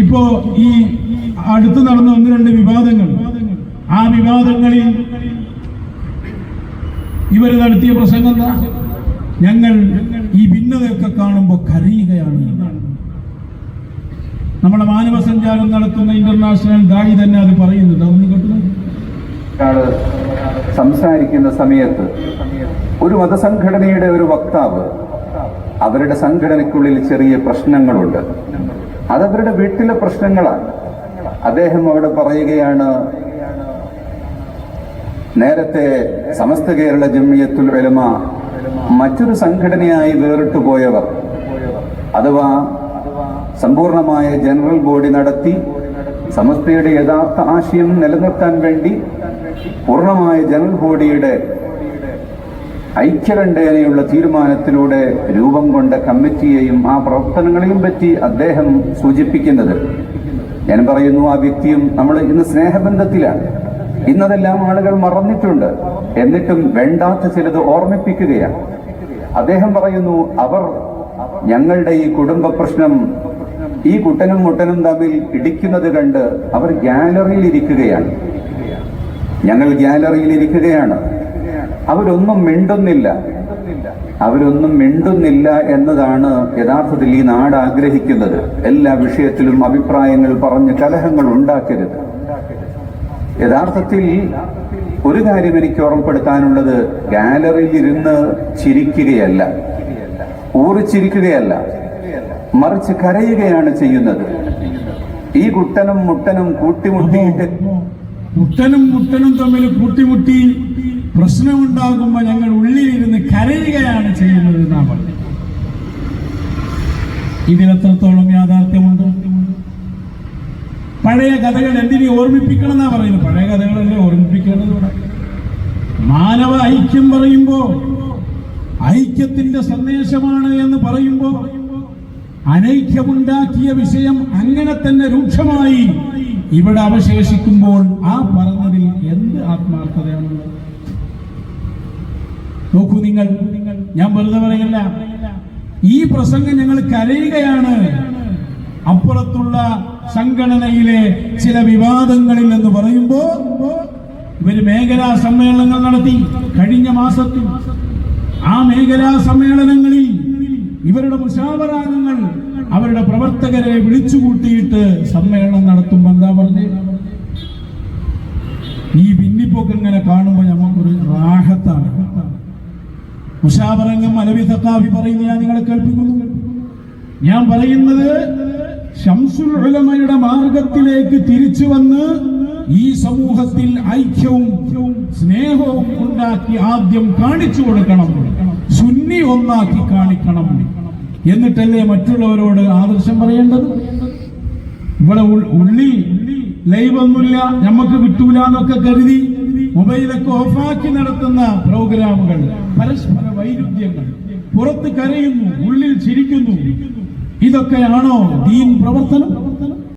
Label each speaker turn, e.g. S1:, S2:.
S1: ഇപ്പോ ഈ അടുത്ത് നടന്ന ഒന്ന് രണ്ട് വിവാദങ്ങൾ. ആ വിവാദങ്ങളിൽ ഇവർ നടത്തിയ പ്രസംഗം ഞങ്ങൾ ഈ ഭിന്നതയൊക്കെ കാണുമ്പോൾ കരയുകയാണ്. നമ്മുടെ മാനവ സഞ്ചാരം നടത്തുന്ന ഇന്റർനാഷണൽ ദായി തന്നെ അത് പറയുന്നുണ്ട്.
S2: സംസാരിക്കുന്ന സമയത്ത് ഒരു മതസംഘടനയുടെ ഒരു വക്താവ് അവരുടെ സംഘടനയ്ക്കുള്ളിൽ ചെറിയ പ്രശ്നങ്ങളുണ്ട്. അതവരുടെ വീട്ടിലെ പ്രശ്നങ്ങളാണ്. അദ്ദേഹം അവിടെ പറയുകയാണ് നേരത്തെ സമസ്ത കേരള ജമിയത്തുൽ ഉലമ മറ്റൊരു സംഘടനയായി വേറിട്ടു പോയവർ അഥവാ സമ്പൂർണമായ ജനറൽ ബോഡി നടത്തി സമസ്തയുടെ യഥാർത്ഥ ആശയം നിലനിർത്താൻ വേണ്ടി പൂർണമായ ജനറൽ ബോഡിയുടെ ഐക്യകണ്ഠേനയുള്ള തീരുമാനത്തിലൂടെ രൂപം കൊണ്ട കമ്മിറ്റിയെയും ആ പ്രവർത്തനങ്ങളെയും പറ്റി അദ്ദേഹം സൂചിപ്പിക്കുന്നത്. ഞാൻ പറയുന്നു ആ വ്യക്തിയും നമ്മൾ ഇന്ന് സ്നേഹബന്ധത്തിലാണ്. ഇന്നതെല്ലാം ആളുകൾ മറന്നിട്ടുണ്ട്. എന്നിട്ടും വേണ്ടാത്ത ചിലത് ഓർമ്മിപ്പിക്കുകയാണ്. അദ്ദേഹം പറയുന്നു അവർ ഞങ്ങളുടെ ഈ കുടുംബ പ്രശ്നം ഈ കുട്ടനും മുട്ടനും തമ്മിൽ ഇടിക്കുന്നത് കണ്ട് അവർ ഗാലറിയിൽ ഇരിക്കുകയാണ്. ഞങ്ങൾ ഗ്യാലറിയിൽ ഇരിക്കുകയാണ്. അവരൊന്നും മിണ്ടുന്നില്ല. അവരൊന്നും മിണ്ടുന്നില്ല എന്നതാണ് യഥാർത്ഥത്തിൽ ഈ നാട് ആഗ്രഹിക്കുന്നത്. എല്ലാ വിഷയത്തിലും അഭിപ്രായങ്ങൾ പറഞ്ഞ് കലഹങ്ങൾ ഉണ്ടാക്കരുത്. യഥാർത്ഥത്തിൽ ഒരു കാര്യം എനിക്ക് ഓർമ്മപ്പെടുത്താനുള്ളത് ഗാലറിയിൽ ഇരുന്ന് ചിരിക്കുകയല്ല. ഊറിച്ചിരിക്കുകയല്ല. മറിച്ച് കരയുകയാണ് ചെയ്യുന്നത്. ഈ കുട്ടനും മുട്ടനും കൂട്ടിമുട്ടിയിട്ട്
S1: മുട്ടനും മുട്ടനും തമ്മിൽ കൂട്ടിമുട്ടി പ്രശ്നമുണ്ടാകുമ്പോൾ ഞങ്ങൾ ഉള്ളിലിരുന്ന് കരയുകയാണ് ചെയ്യുന്നത് നാം ഇതിലെത്രത്തോളം യാഥാർത്ഥ്യമുണ്ട്? പഴയ കഥകൾ എന്തിനെ ഓർമ്മിപ്പിക്കണം എന്നാ പറയുന്നത്? പഴയ കഥകളല്ലേ ഓർമ്മിപ്പിക്കേണ്ടത്? മാനവ ഐക്യം പറയുമ്പോൾ ഐക്യത്തിന്റെ സന്ദേശമാണ് എന്ന് പറയുമ്പോൾ അനൈക്യമുണ്ടാക്കിയ വിഷയം അങ്ങനെ തന്നെ രൂക്ഷമായി ഇവിടെ അവശേഷിക്കുമ്പോൾ ആ പറഞ്ഞതിൽ എന്ത് ആത്മാർത്ഥതയാണുള്ളത് നോക്കൂ നിങ്ങൾ. ഞാൻ വെറുതെ പറയല്ല. ഈ പ്രസംഗം ഞങ്ങൾ കരയുകയാണ്. അപ്പുറത്തുള്ള സംഘടനയിലെ ചില വിവാദങ്ങളിൽ എന്ന് പറയുമ്പോൾ ഇവർ മേഖലാ സമ്മേളനങ്ങൾ നടത്തി. കഴിഞ്ഞ മാസത്തിൽ ആ മേഖലാ സമ്മേളനങ്ങളിൽ ഇവരുടെ മുഷാവറാംഗങ്ങൾ അവരുടെ പ്രവർത്തകരെ വിളിച്ചുകൂട്ടിയിട്ട് സമ്മേളനം നടത്തുമ്പോ എന്താ പറഞ്ഞ്? ഈ ഭിന്നിപ്പൊക്കെ ഇങ്ങനെ കാണുമ്പോൾ റാഹത്താണ് മുഷാവറംഗം അലവി സത്താഫി പറയുന്ന ഞാൻ നിങ്ങളെ കേൾപ്പിക്കുന്നു. ഞാൻ പറയുന്നത് ഷംസുൽ ഉലമയുടെ മാർഗത്തിലേക്ക് തിരിച്ചു വന്ന് ഈ സമൂഹത്തിൽ ഐക്യവും സ്നേഹവും ഉണ്ടാക്കി ആദ്യം കാണിച്ചു കൊടുക്കണം. സുന്നി ഒന്നാക്കി കാണിക്കണം. എന്നിട്ടല്ലേ മറ്റുള്ളവരോട് ആദർശം പറയേണ്ടത്? ഇവിടെ ഉള്ളിൽ ലൈവൊന്നുമില്ല. നമുക്ക് കിട്ടൂല എന്നൊക്കെ കരുതി മൊബൈലൊക്കെ ഓഫാക്കി നടത്തുന്ന പ്രോഗ്രാമുകൾ പരസ്പര വൈരുദ്ധ്യങ്ങൾ പുറത്ത് കരയുന്നു ഉള്ളിൽ ചിരിക്കുന്നു. ഇതൊക്കെയാണോ ദീൻ പ്രവർത്തനം?